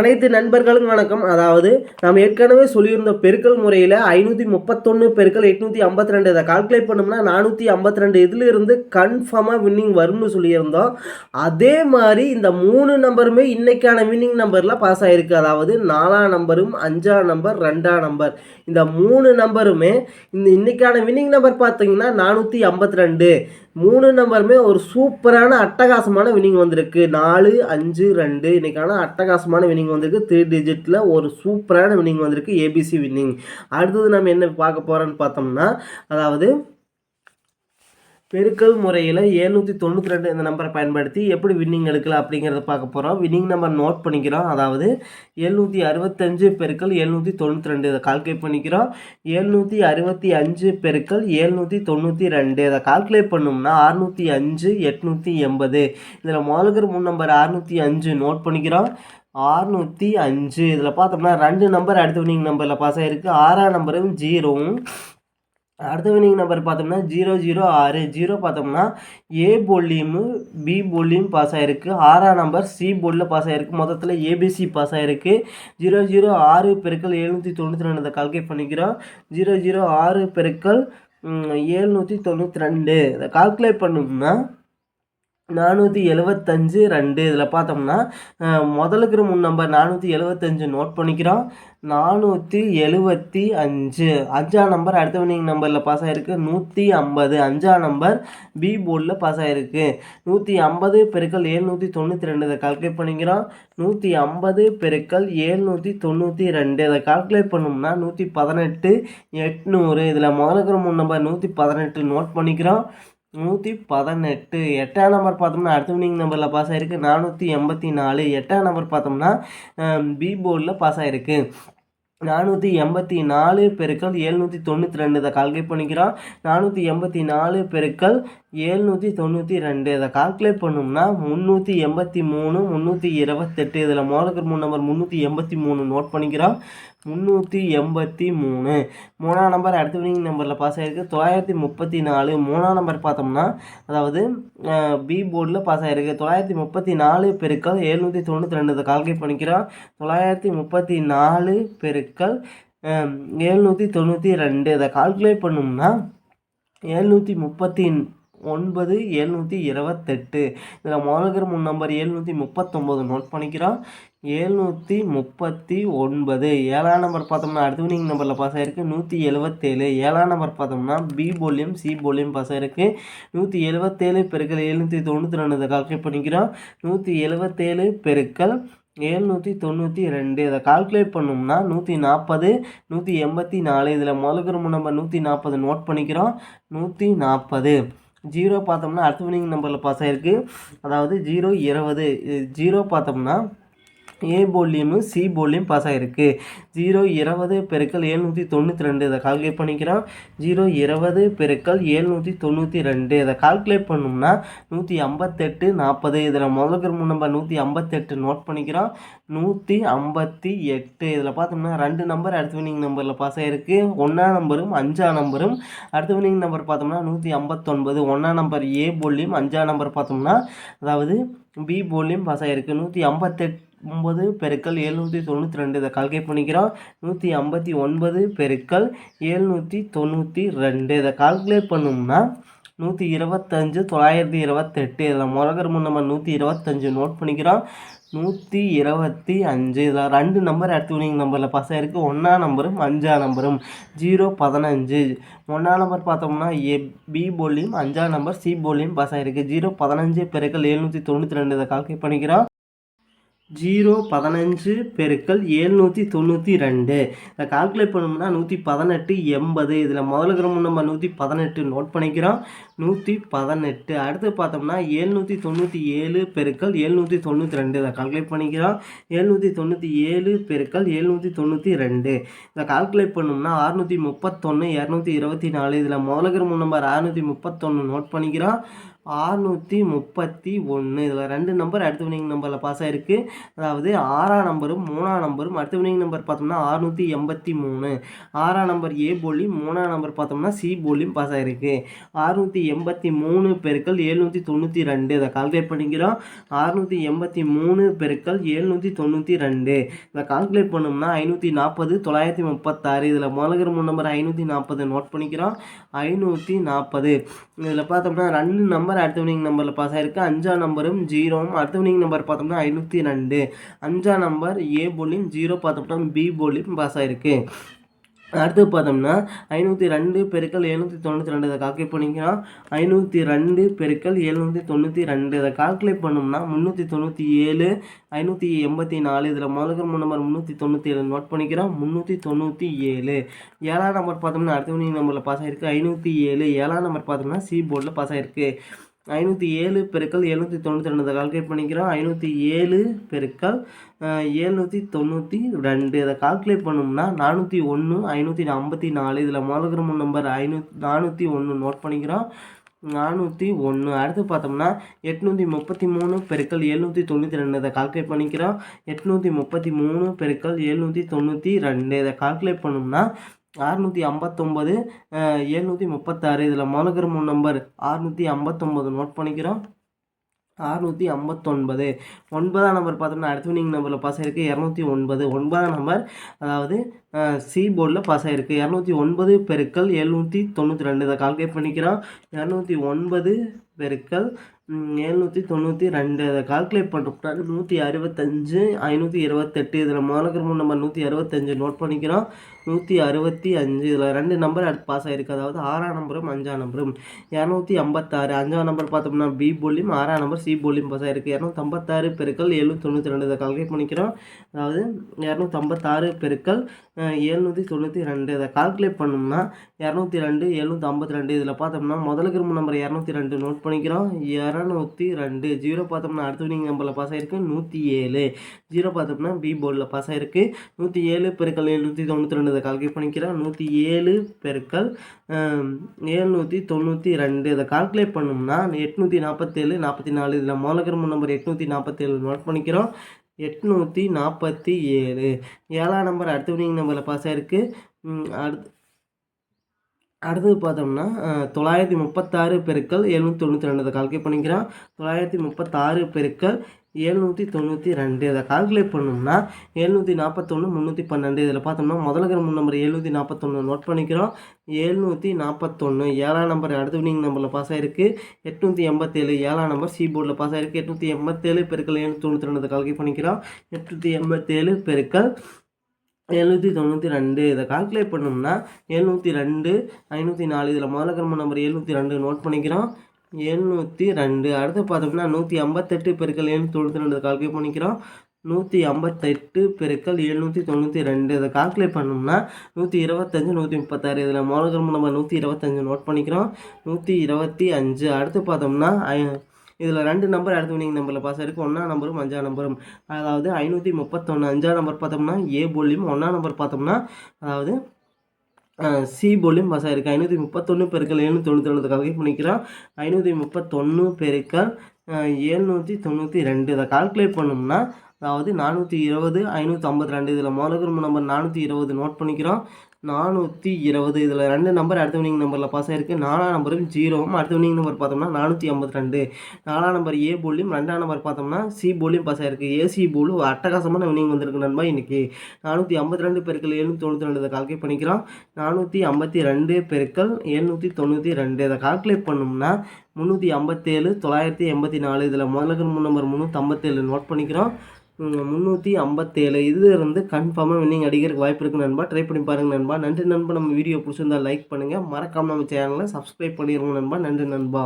அனைத்து நண்பர்களும் வணக்கம். அதாவது நாம் ஏற்கனவே சொல்லியிருந்த பெருக்கல் முறையில் ஐநூற்றி முப்பத்தொன்று பெருக்கல் எட்நூற்றி ஐம்பத்தி ரெண்டு இதை கால்குலேட் பண்ணோம்னா நானூற்றி ஐம்பத்தி ரெண்டு இதிலிருந்து கன்ஃபார்மாக வின்னிங் வரும்னு சொல்லியிருந்தோம். அதே மாதிரி இந்த மூணு நம்பருமே இன்றைக்கான வின்னிங் நம்பரில் பாஸ் ஆகிருக்கு அதாவது நாலாம் நம்பரும் அஞ்சாம் நம்பர் ரெண்டாம் நம்பர் இந்த மூணு நம்பருமே இந்த இன்றைக்கான வின்னிங் நம்பர் பார்த்தீங்கன்னா நானூற்றி ஐம்பத்தி ரெண்டு மூணு நம்பருமே ஒரு சூப்பரான அட்டகாசமான வின்னிங் வந்திருக்கு. நாலு அஞ்சு ரெண்டு. இன்றைக்கான அட்டகாசமான வினிங் வந்திருக்கு. த்ரீ டிஜிட்டில் ஒரு சூப்பரான வின்னிங் வந்திருக்கு ஏபிசி வின்னிங். அடுத்தது நம்ம என்ன பார்க்க போகிறோன்னு பார்த்தோம்னா அதாவது பெருக்கல் முறையில் ஏழ்நூற்றி தொண்ணூற்றி ரெண்டு இந்த நம்பரை பயன்படுத்தி எப்படி வின்னிங் எடுக்கலாம் அப்படிங்கிறத பார்க்க போகிறோம் வின்னிங் நம்பர் நோட் பண்ணிக்கிறோம். அதாவது எழுநூற்றி அறுபத்தஞ்சு பெருக்கல் எழுநூற்றி தொண்ணூற்றி ரெண்டு இதை கால்குலேட் பண்ணிக்கிறோம். எழுநூற்றி அறுபத்தி அஞ்சு பெருக்கல் எழுநூற்றி தொண்ணூற்றி ரெண்டு இதை கால்குலேட் பண்ணோம்னா அறுநூற்றி அஞ்சு எட்நூற்றி எண்பது. இதில் முதலுக்கிற மூணு நம்பர் அறுநூற்றி அஞ்சு நோட் பண்ணிக்கிறோம். ஆறுநூற்றி அஞ்சு. இதில் பார்த்தோம்னா ரெண்டு நம்பர் அடுத்த வின்னிங் நம்பரில் பாஸ் ஆகிருக்கு ஆறாம் நம்பரும் ஜீரோவும் அடுத்த வினிங் நம்பர் பார்த்தோம்னா ஜீரோ ஜீரோ ஆறு. ஜீரோ பார்த்தோம்னா ஏ போலியும் பி போலியும் பாஸ் ஆகிருக்கு ஆறாம் நம்பர் சி போர்டில் பாஸ் ஆகிருக்கு மொத்தத்தில் ஏபிசி பாஸ் ஆகிருக்கு ஜீரோ ஜீரோ ஆறு பெருக்கள் எழுநூற்றி தொண்ணூற்றி ரெண்டு கால்குலேட் பண்ணிக்கிறோம். ஜீரோ ஜீரோ ஆறு பெருக்கள் ஏழ்நூற்றி தொண்ணூற்றி ரெண்டு. இதை கால்குலேட் பண்ணோம்னா நானூற்றி எழுவத்தஞ்சு ரெண்டு. இதில் பார்த்தோம்னா முதலுக்கு மூணு நம்பர் நானூற்றி எழுவத்தஞ்சு நோட் பண்ணிக்கிறோம். நானூற்றி எழுவத்தி அஞ்சு. அஞ்சாம் நம்பர் அடுத்த வினிங் நம்பரில் பாஸ் ஆகிருக்கு நூற்றி ஐம்பது. அஞ்சாம் நம்பர் பி போர்டில் பாஸ் ஆகிருக்கு நூற்றி ஐம்பது பெருக்கள் ஏழ்நூற்றி தொண்ணூற்றி ரெண்டு. இதை கால்குலேட் பண்ணிக்கிறோம். நூற்றி ஐம்பது பெருக்கள் ஏழ்நூற்றி தொண்ணூற்றி ரெண்டு. இதை கால்குலேட் பண்ணோம்னா நூற்றி பதினெட்டு எட்நூறு. இதில் முதலுக்கு மூணு நம்பர் நூற்றி பதினெட்டு நோட் பண்ணிக்கிறோம். நூற்றி பதினெட்டு. எட்டாம் நம்பர் பார்த்தோம்னா அடுத்த வினிங் நம்பரில் பாஸ் ஆகிருக்கு நானூற்றி எண்பத்தி நாலு. எட்டாம் நம்பர் பார்த்தோம்னா பி போர்டில் பாஸ் ஆகிருக்கு நானூற்றி எண்பத்தி நாலு பெருக்கள் ஏழ்நூற்றி தொண்ணூற்றி ரெண்டு. இதை கால்குலேட் பண்ணிக்கிறோம். நானூற்றி எண்பத்தி நாலு பெருக்கள் ஏழ்நூற்றி தொண்ணூற்றி ரெண்டு. இதை கால்குலேட் பண்ணோம்னா முந்நூற்றி எண்பத்தி மூணு முந்நூற்றி இருபத்தெட்டு. இதில் மோதலுக்கு மூணு நம்பர் முந்நூற்றி எண்பத்தி மூணு நோட் பண்ணிக்கிறோம். முந்நூற்றி எண்பத்தி மூணு. மூணாம் நம்பர் அடுத்த வினிங் நம்பரில் பாஸ் ஆகிருக்கு தொள்ளாயிரத்தி முப்பத்தி நாலு. மூணாம் நம்பர் பார்த்தோம்னா அதாவது பி போர்டில் பாஸ் ஆகிருக்கு தொள்ளாயிரத்தி முப்பத்தி நாலு பெருக்கள் ஏழ்நூற்றி தொண்ணூற்றி ரெண்டு. இதை கால்குலேட் பண்ணிக்கிறோம். தொள்ளாயிரத்தி முப்பத்தி நாலு பெருக்கல் எழுநூற்றி தொண்ணூற்றி ரெண்டு இதை கால்குலேட் பண்ணோம்னா எழுநூற்றி முப்பத்தி ஒன்பது எழுநூற்றி இருபத்தெட்டு இதில் மாநகர் முன் நம்பர் எழுநூற்றி முப்பத்தொம்போது நோட் பண்ணிக்கிறோம். எழுநூற்றி முப்பத்தி ஒன்பது ஏழாம் நம்பர் பார்த்தோம்னா அடுத்த வினிங் நம்பரில் பாஸ் ஆகிருக்கு நூற்றி எழுபத்தேழு ஏழாம் நம்பர் பார்த்தோம்னா பி போலியும் சி போலியும் பாஸ் ஆகிருக்கு நூற்றி எழுபத்தேழு பெருக்கள் எழுநூற்றி தொண்ணூற்றி ரெண்டு கால்குலேட் பண்ணிக்கிறோம். நூற்றி எழுபத்தேழு பெருக்கள் ஏழ்நூற்றி தொண்ணூற்றி ரெண்டு. இதை கால்குலேட் பண்ணோம்னா நூற்றி நாற்பது நூற்றி எண்பத்தி நாலு. இதில் முதல்கிற நம்பர் நூற்றி நாற்பது நோட் பண்ணிக்கிறோம். நூற்றி நாற்பது ஜீரோ பார்த்தோம்னா அடுத்த வினிங் நம்பரில் பாஸ் ஆகிருக்கு அதாவது ஜீரோ இருபது. ஜீரோ பார்த்தோம்னா ஏ போல்லையும் சி போல்லையும் பாஸ் ஆகிருக்கு ஜீரோ இருபது பெருக்கள் ஏழ்நூற்றி தொண்ணூற்றி ரெண்டு. இதை கால்குலேட் பண்ணிக்கிறோம். ஜீரோ இருபது பெருக்கள் ஏழ்நூற்றி தொண்ணூற்றி ரெண்டு. இதை கால்குலேட் பண்ணோம்னா நூற்றி ஐம்பத்தெட்டு நாற்பது இதில் முதல் மூணு நம்பர் நூற்றி ஐம்பத்தெட்டு நோட் பண்ணிக்கிறோம். நூற்றி ஐம்பத்தி எட்டு. இதில் பார்த்தோம்னா ரெண்டு நம்பர் அடுத்த வினிங் நம்பரில் பாஸ் ஆகிருக்கு ஒன்றாம் நம்பரும் அஞ்சாம் நம்பரும் அடுத்த வினிங் நம்பர் பார்த்தோம்னா நூற்றி ஐம்பத்தொன்பது. ஒன்றாம் நம்பர் ஏ போல்லையும் அஞ்சாம் நம்பர் பார்த்தோம்னா அதாவது பி போல்லையும் பாஸ் ஆகிருக்கு நூற்றி ஐம்பத்தெட்டு ஒம்பது பெருக்கள் எழுநூற்றி தொண்ணூற்றி ரெண்டு. இதை கால்குலேட் பண்ணிக்கிறோம். நூற்றி ஐம்பத்தி ஒன்பது பெருக்கள் எழுநூற்றி தொண்ணூற்றி ரெண்டு. இதை கால்குலேட் பண்ணோம்னா நூற்றி இருபத்தஞ்சு தொள்ளாயிரத்தி இருபத்தெட்டு. இதில் முறகர் முன் நம்ம நூற்றி இருபத்தஞ்சு நோட் பண்ணிக்கிறோம். நூற்றி இருபத்தி அஞ்சு. இதில் ரெண்டு நம்பர் அடுத்த வினிங் நம்பரில் பாஸ் ஆகிருக்கு ஒன்றாம் நம்பரும் அஞ்சா நம்பரும் ஜீரோ பதினஞ்சு. ஒன்றாம் நம்பர் பார்த்தோம்னா ஏ பி போலியும் அஞ்சா நம்பர் சி போலியும் பாஸ் ஆகிருக்கு ஜீரோ பதினஞ்சு பெருக்கள் எழுநூற்றி தொண்ணூற்றி ரெண்டு. இதை கால்குலேட் பண்ணிக்கிறோம். ஜீரோ பதினஞ்சு பெருக்கள் ஏழ்நூற்றி தொண்ணூற்றி ரெண்டு. இதை கால்குலேட் பண்ணோம்னா நூற்றி பதினெட்டு எண்பது. இதில் முதல்ல கிரமம் நம்ம நூற்றி பதினெட்டு நோட் பண்ணிக்கிறோம். நூற்றி பதினெட்டு. அடுத்து பார்த்தோம்னா ஏழ்நூற்றி தொண்ணூற்றி ஏழு பெருக்கள் ஏழ்நூற்றி தொண்ணூற்றி ரெண்டு. இதை கால்குலேட் பண்ணிக்கிறோம். ஏழ்நூற்றி தொண்ணூற்றி ஏழு பெருக்கள் ஏழ்நூற்றி தொண்ணூற்றி ரெண்டு. இதை கால்குலேட் பண்ணோம்னா அறுநூற்றி முப்பத்தொன்று இரநூத்தி இருபத்தி நாலு. இதில் முதல்ல கிரமம் நம்பர் அறுநூற்றி முப்பத்தொன்று நோட் பண்ணிக்கிறோம். ஆறுநூற்றி முப்பத்தி ஒன்று இதில் ரெண்டு நம்பர் அடுத்த வினிங் நம்பரில் பாஸ் ஆகிருக்கு அதாவது ஆறாம் நம்பரும் மூணாம் நம்பரும் அடுத்த வினிங் நம்பர் பார்த்தோம்னா ஆறுநூற்றி எண்பத்தி மூணு. ஆறாம் நம்பர் ஏ போலியும் மூணாம் நம்பர் பார்த்தோம்னா சி போலியும் பாஸ் ஆகிருக்கு ஆறுநூற்றி எண்பத்தி மூணு பெருக்கள் ஏழ்நூற்றி தொண்ணூற்றி ரெண்டு. இதை கால்குலேட் பண்ணிக்கிறோம். ஆறுநூற்றி எண்பத்தி மூணு பெருக்கள் எழுநூற்றி தொண்ணூற்றி ரெண்டு. இதை கால்குலேட் பண்ணோம்னா ஐநூற்றி நாற்பது தொள்ளாயிரத்தி முப்பத்தாறு. இதில் முதல்கிற மூணு நம்பர் ஐநூற்றி நாற்பது நோட் பண்ணிக்கிறோம். ஐநூற்றி நாற்பது. இதில் பார்த்தோம்னா ரெண்டு நம்பர் அடுத்த வினிங் நம்பரில் பாஸ் ஆகிருக்கு அஞ்சாம் நம்பரும் ஜீரோவும் அடுத்த வினிங் நம்பர் பார்த்தோம்னா ஐநூற்றி ரெண்டு. அஞ்சாம் நம்பர் ஏ போலியும் ஜீரோ பார்த்தோம்னா பி போலியும் பாஸ் ஆகிருக்கு அடுத்து பார்த்தோம்னா ஐநூற்றி ரெண்டு பெருக்கள் எழுநூற்றி தொண்ணூற்றி ரெண்டு. இதை கால்குலேட் பண்ணிக்கலாம் ஐநூற்றி ரெண்டு பெருக்கள் எழுநூற்றி தொண்ணூற்றி ரெண்டு. இதை கால்குலேட் பண்ணோம்னா முந்நூற்றி தொண்ணூற்றி ஏழு ஐநூற்றி எண்பத்தி நாலு. இதில் முதல்கிற மூணு நம்பர் முந்நூற்றி தொண்ணூற்றி ஏழு. நோட் பண்ணிக்கிறோம். முந்நூற்றி தொண்ணூற்றி ஏழு. ஏழாம் நம்பர் பார்த்தோம்னா அடுத்த நம்பரில் பாஸ் ஆகிருக்கு ஐநூற்றி ஏழு. ஏழாம் நம்பர் பார்த்தோம்னா சி போர்டில் பாஸ் ஆகிருக்கு ஐநூற்றி ஏழு பெருக்கள் எழுநூற்றி தொண்ணூற்றி ரெண்டு. கால்குலேட் பண்ணிக்கிறோம். ஐநூற்றி ஏழு பெருக்கள் ஏழ்நூற்றி தொண்ணூற்றி ரெண்டு. இதை கால்குலேட் பண்ணோம்னா நானூற்றி ஒன்று ஐநூற்றி ஐம்பத்தி நாலு. இதில் முதல்கிற நம்பர் ஐநூற்றி நானூற்றி ஒன்று நோட் பண்ணிக்கிறோம். நானூற்றி ஒன்று. அடுத்து பார்த்தோம்னா எட்நூற்றி முப்பத்தி மூணு பெருக்கள் எழுநூற்றி தொண்ணூற்றி ரெண்டு. இதை கால்குலேட் பண்ணிக்கிறோம். எட்நூற்றி முப்பத்தி மூணு பெருக்கள் எழுநூற்றி தொண்ணூற்றி ரெண்டு. இதை கால்குலேட் பண்ணோம்னா அறுநூற்றி ஐம்பத்தொம்பது எழுநூற்றி முப்பத்தாறு. இதில் மொதலுக்கிற நம்பர் அறுநூற்றி ஐம்பத்தொம்பது நோட் பண்ணிக்கிறோம். அறுநூற்றி ஐம்பத்தொன்பது ஒன்பதாம் நம்பர் பார்த்தோம்னா அடுத்த வினிங் நம்பரில் பாஸ் ஆகிருக்கு இரநூத்தி ஒன்பது. ஒன்பதாம் நம்பர் அதாவது சி போர்டில் பாஸ் ஆகிருக்கு இரநூத்தி ஒன்பது பெருக்கள் எழுநூற்றி தொண்ணூற்றி ரெண்டு. இதை கால்குலேட் பண்ணிக்கிறோம். இரநூத்தி ஒன்பது பெருக்கள் எழுநூற்றி தொண்ணூற்றி ரெண்டு. அதை கால்குலேட் பண்ணுறோம்னா நூற்றி அறுபத்தஞ்சு ஐநூற்றி இருபத்தெட்டு. இதில் மாநகரமும் மூணு நம்பர் நூற்றி அறுபத்தஞ்சு நோட் பண்ணிக்கிறோம். நூற்றி அறுபத்தி அஞ்சு. இதில் ரெண்டு நம்பர் அடுத்து பாஸ் ஆகிருக்கு அதாவது ஆறாம் நம்பரும் அஞ்சாம் நம்பரும் இரநூத்தி ஐம்பத்தாறு அஞ்சாம் நம்பர் பார்த்தோம்னா பி போலியும் ஆறாம் நம்பர் சி போலியும் பாஸ் ஆகிருக்கு இரநூத்தி ஐம்பத்தாறு பெருக்கள் எழுநூற்றி தொண்ணூற்றி ரெண்டு. இதை கால்குலேட் பண்ணிக்கிறோம். அதாவது இரநூத்தி ஐம்பத்தாறு பெருக்கள் எழுநூற்றி தொண்ணூற்றி ரெண்டு இதை கால்குலேட் பண்ணோம்னா இரநூத்தி ரெண்டு எழுநூற்றி ஐம்பத்தி ரெண்டு. இதில் பார்த்தோம்னா முதல்ல கிரும நம்பர் இரநூத்தி ரெண்டு நோட் பண்ணிக்கிறோம். இரநூத்தி ரெண்டு ஜீரோ பார்த்தோம்னா அடுத்த வினிங் நம்பரில் பாஸ் ஆகிருக்கு நூற்றி ஏழு ஜீரோ பார்த்தோம்னா பி போர்டில் பாஸ் ஆகிருக்கு நூற்றி ஏழு பெருக்கள் எழுநூற்றி தொண்ணூற்றி ரெண்டு இதை கால்குலேட் பண்ணிக்கிறோம். நூற்றி ஏழு பெருக்கள் எழுநூற்றி தொண்ணூற்றி ரெண்டு இதை கால்குலேட் பண்ணோம்னா எட்நூற்றி நாற்பத்தேழு நாற்பத்தி நாலு. இதில் முதல கிரும நம்பர் எட்நூற்றி நாற்பத்தேழு நோட் பண்ணிக்கிறோம். எட்நூற்றி நாற்பத்தி ஏழு. ஏழாம் நம்பர் அடுத்த வினிங் நம்பரில் பாஸ் ஆகிருக்கு அடுத்து அடுத்தது பார்த்தோம்னா தொள்ளாயிரத்தி முப்பத்தாறு பெருக்கள் எழுநூற்றி தொண்ணூற்றி ரெண்டு. கால்குலேட் பண்ணிக்கிறான். தொள்ளாயிரத்தி முப்பத்தாறு பெருக்கள் எழுநூற்றி தொண்ணூற்றி ரெண்டு. இதை கால்குலேட் பண்ணோம்னா எழுநூற்றி நாற்பத்தொன்று முந்நூற்றி பன்னெண்டு. இதில் பார்த்தோம்னா முதல்ல மூணு நம்பர் எழுநூற்றி நாற்பத்தொன்று நோட் பண்ணிக்கிறோம். எழுநூற்றி நாற்பத்தொன்று ஏழாம் நம்பர் அடுத்த வினிங் நம்பரில் பாஸ் ஆகிருக்கு எட்நூற்றி எண்பத்தேழு ஏழாம் நம்பர் சி போர்டில் பாஸ் ஆகிருக்கு எட்நூற்றி எண்பத்தேழு பெருக்கள் எழுநூற்றி தொண்ணூற்றி ரெண்டு கால்குலேட் பண்ணிக்கிறோம். எட்நூற்றி எண்பத்தேழு பெருக்கள் எழுநூற்றி தொண்ணூற்றி ரெண்டு. இதை கால்குலேட் பண்ணோம்னா எழுநூற்றி ரெண்டு ஐநூற்றி நாலு. இதில் முதல்ல கிரம நம்பர் எழுநூற்றி ரெண்டு நோட் பண்ணிக்கிறோம். எழுநூற்றி ரெண்டு. அடுத்து பார்த்தோம்னா நூற்றி ஐம்பத்தெட்டு பெருக்கள் எழுநூற்றி தொண்ணூற்றி ரெண்டு. கால்குலேட் பண்ணிக்கிறோம். நூற்றி ஐம்பத்தெட்டு பெருக்கள் எழுநூற்றி தொண்ணூற்றி ரெண்டு. இதை கால்குலேட் பண்ணோம்னா நூற்றி இருபத்தஞ்சு நூற்றி முப்பத்தாறு. இதில் முதல் நம்ம நூற்றி இருபத்தஞ்சு நோட் பண்ணிக்கிறோம். நூற்றி இருபத்தி அஞ்சு. அடுத்து பார்த்தோம்னா இதில் ரெண்டு நம்பர் அடுத்து வினிங் நம்பரில் பாஸ் ஆகிருக்கு ஒன்றா நம்பரும் அஞ்சாம் நம்பரும் அதாவது ஐநூற்றி முப்பத்தொன்று அஞ்சாம் நம்பர் பார்த்தோம்னா ஏ போலியும் ஒன்றாம் நம்பர் பார்த்தோம்னா அதாவது சி போலியும் பாஸ் ஆகிருக்கு ஐநூற்றி முப்பத்தொன்று பெருக்கள் எழுநூற்றி தொண்ணூற்றி ரெண்டு கல்வி பண்ணிக்கிறோம். ஐநூற்றி முப்பத்தொன்று பெருக்கள் எழுநூற்றி தொண்ணூற்றி ரெண்டு இதை கால்குலேட் பண்ணோம்னா அதாவது நானூற்றி இருபது ஐநூற்றி ஐம்பத்தி ரெண்டு. இதில் மோலகுரும நம்பர் நானூற்றி இருபது நோட் பண்ணிக்கிறோம். நானூற்றி இருபது. இதில் ரெண்டு நம்பர் அடுத்த வினிங் நம்பரில் பாஸ் ஆகிருக்கு நாலாம் நம்பரும் ஜீரோவும் அடுத்த வினிங் நம்பர் பார்த்தோம்னா நானூற்றி ஐம்பத்தி ரெண்டு. நாலாம் நம்பர் ஏ போலியும் ரெண்டாம் நம்பர் பார்த்தோம்னா சி போலியும் பாஸ் ஆகிருக்கு ஏசி போலும் அட்டகாசமான வினிங் வந்திருக்கு நண்பா இன்றைக்கி நானூற்றி ஐம்பத்தி ரெண்டு பெருக்கள் எழுநூற்றி தொண்ணூற்றி ரெண்டு இதை கால்குலேட் பண்ணிக்கிறோம். நானூற்றி ஐம்பத்தி ரெண்டு பெருக்கள் எழுநூற்றி தொண்ணூற்றி ரெண்டு. இதை கால்குலேட் பண்ணோம்னா முந்நூற்றி ஐம்பத்தேழு தொள்ளாயிரத்தி எண்பத்தி நாலு. இதில் முதலுக்கு நம்பர் முந்நூற்றி ஐம்பத்தேழு நோட் பண்ணிக்கிறோம். முந்நூற்றி ஐம்பத்தேழு. இது இருந்து கன்ஃபார்மாக வின்னிங் அடிக்கிறதுக்கு வாய்ப்பு இருக்குது நண்பா. ட்ரை பண்ணி பாருங்கள் நண்பா. நன்றி நண்பா. நம்ம வீடியோ பிடிச்சிருந்தா லைக் பண்ணுங்கள் மறக்காமல் நம்ம சேனலை சப்ஸ்கிரைப் பண்ணிடுங்க நண்பா. நன்றி நண்பா.